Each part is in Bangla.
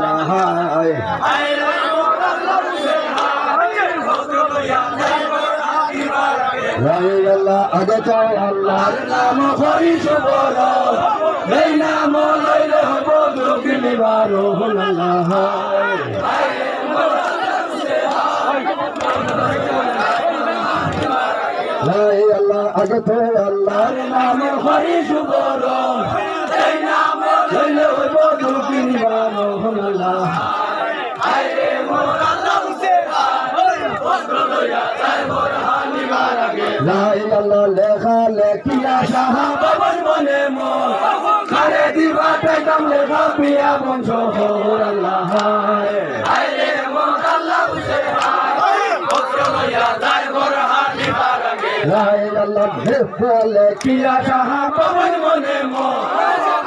আল্লাহ হায় আল্লাহ, আগে নাম নাম নিবারণ আল্লাহ। আল্লাহ আগে তো আল্লাহর নাম হরি সুবর এই নাম লইলে হব দুঃখ নিবারণ আল্লাহ লাই আল্লাহ লেখা লেখিয়া সাহাবাবার মনে মন খারে দিবা টাইতাম লেখা পিয়া বংশ হর আল্লাহ হায় লাই আল্লাহ লেখা লেখিয়া সাহাবাবার মনে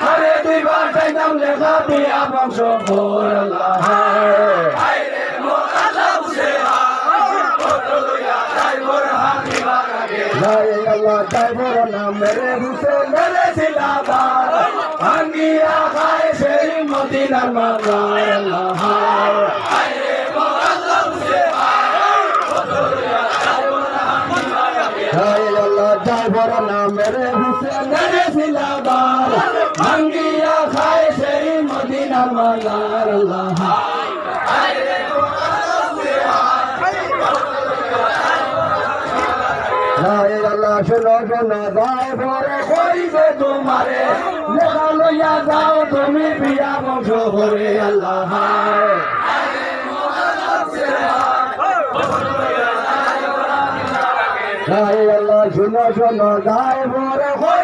মন খারে দিবা টাইতাম লেখা পিয়া বংশ হর আল্লাহ। হায় লাই আল্লাহ ড্রাইভার নাম মেরে হুসেন মেরে সিলাবার ভাঙ্গিয়া খায় সেই মদিনার মাজার আল্লাহ হায় হায় আল্লাহ ড্রাইভার নাম মেরে হুসেন মেরে সিলাবার ভাঙ্গিয়া খায় সেই মদিনার মাজার আল্লাহ হায় আল্লাহ শোনো শোনো যায় ভরে কইবে তোমারে লেখা লইয়া যাও তুমি বিয়া বংশ হায় হায় ভরে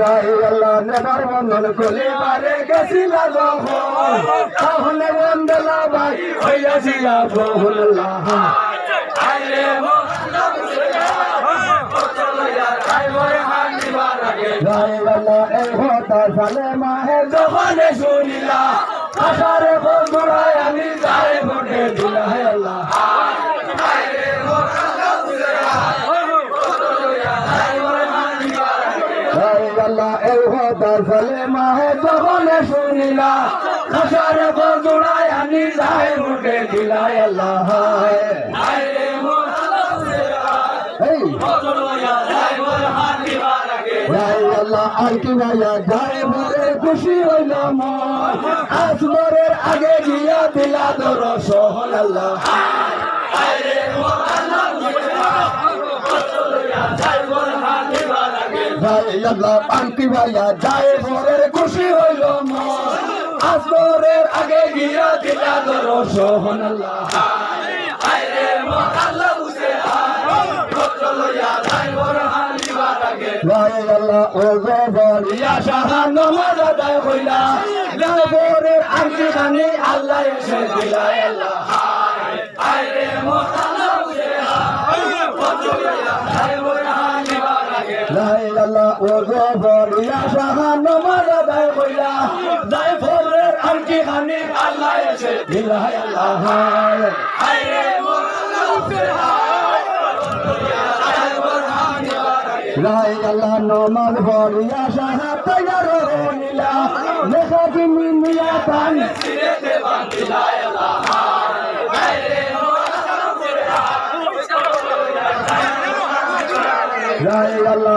নেবার বন্ধন খুলিবারে গেছিল তখন তাহলে বন্ধলা ভাই হইয়াছিল বহুল্লাহ আশারে বন্ধুরাই আমি যাই ভোটে দিলা আল্লাহ। এই ফলে মাহে যখনে শুনিলা আশারে বন্ধুরাই আমি যাই ভোটে দিলা হে আল্লাহ খুশি হইল আসমরের আগে গিয়া দিলা তোর সোহন আল্লাহ আল্লাহ আর কি ভাইয়া জয় ভরে খুশি হইল মন আসমরের আগে গিয়া দিলা তোর সোহন আল্লাহ জয় আল্লাহ ও জবর ইয়া শাহান নামাজ আদায় হইলা জবরের আরজি খানি আল্লাহ এসে দিলা আল্লাহ আল্লাহ হইলা জবরের আরজি খানি আল্লাহ দিলা আল্লাহ লাই আল্লাহ নমাজ বলিয়া সাহা তৈয়ার হইলা লেখা তুমি নিয়া পান লাই আল্লাহ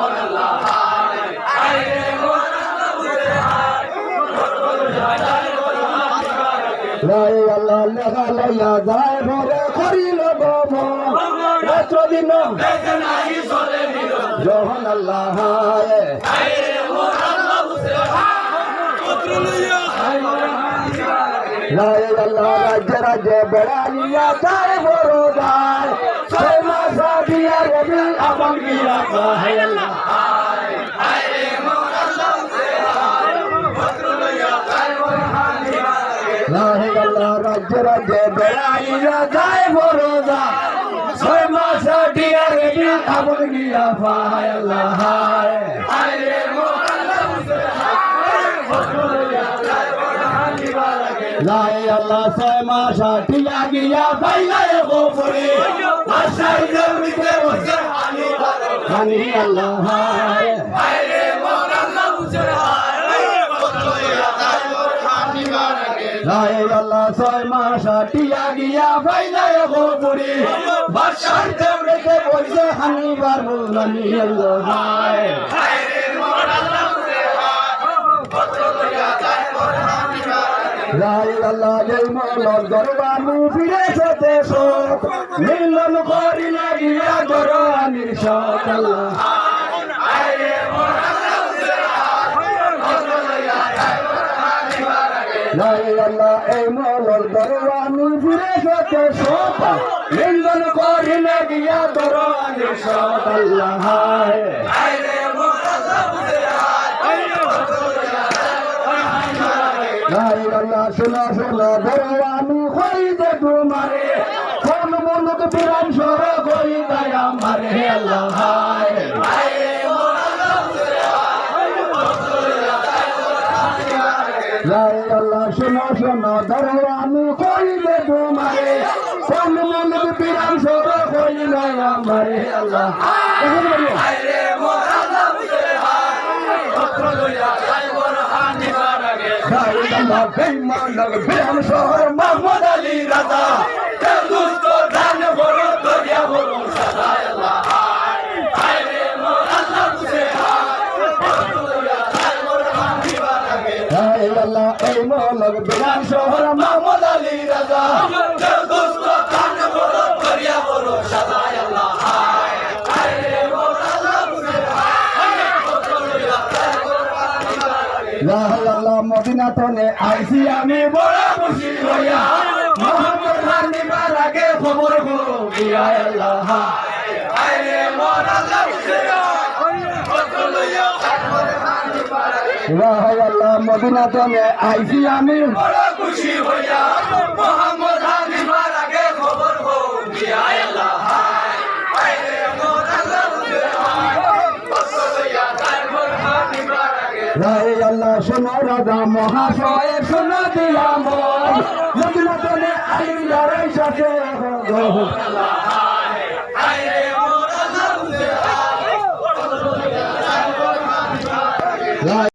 লইয়া গায়ে ভরে করিল রাত্র দিন। যখন আল্লাহ আল্লাহ রাজ্য রাজ্য বেড়াইয়া গায়ে বড় গায় ছয় মাস দিয়া রবি আল্লাহ গায়ে রাজ্য রাজ্য বেড়াইয়া বড় গায় ছয় মাস আমার গিয়া টিয়া গিয়া হানি আল্লাহ আল্লাহ ছয় মাস টিয়া গিয়া বাইলাই গোপরে বাসাই জমিতে বসে হানি বারু হানি আল্লাহ হায় লাই আল্লাহ জয় মৌলর দরবানু ফিরে সতে সত মিলন করি লাগিয়া দরানির সত আল্লাহ লাই আল্লাহ এই মৌলর দরবানু ফিরে সতে সত মিলন করি লাগিয়া দরানির সত আল্লাহ হায়। শোনা শোনা দরবানু করি তোমারে। কোন মনুক বিরাম সর করি দেয় আমারে আল্লাহ তোমারে। কোন বিরাম আমারে। আল্লাহ। লাই আল্লাহ বেঈমানক বিরাম শহর মাহমুদ আলী রাজা তেল দুষ্ট ধান বড় দরিয়া বড় সাদা আল্লাহ লাই আল্লাহ এই মলক বিরাম শহর মোহাম্মদ আলী রাজা তেল দুষ্ট ধান বড় দরিয়া বড় সাদা আল্লাহ। লাল আল্লাহ মদিনা তনে আইসি আমি, বড় খুশি হইয়া। মোহাম্মদ খান নিবার আগে খবর করো আল্লাহ। লাল আল্লাহ মদিনা তনে আইসি আমি। খুশি হইয়া মোহাম্মদ খান আগে খবর করো আল্লাহ রায় আল্লাহ শোনো রাজা মহাশয় শোনো দিয়া মদিনা তনে আইলার সাথে।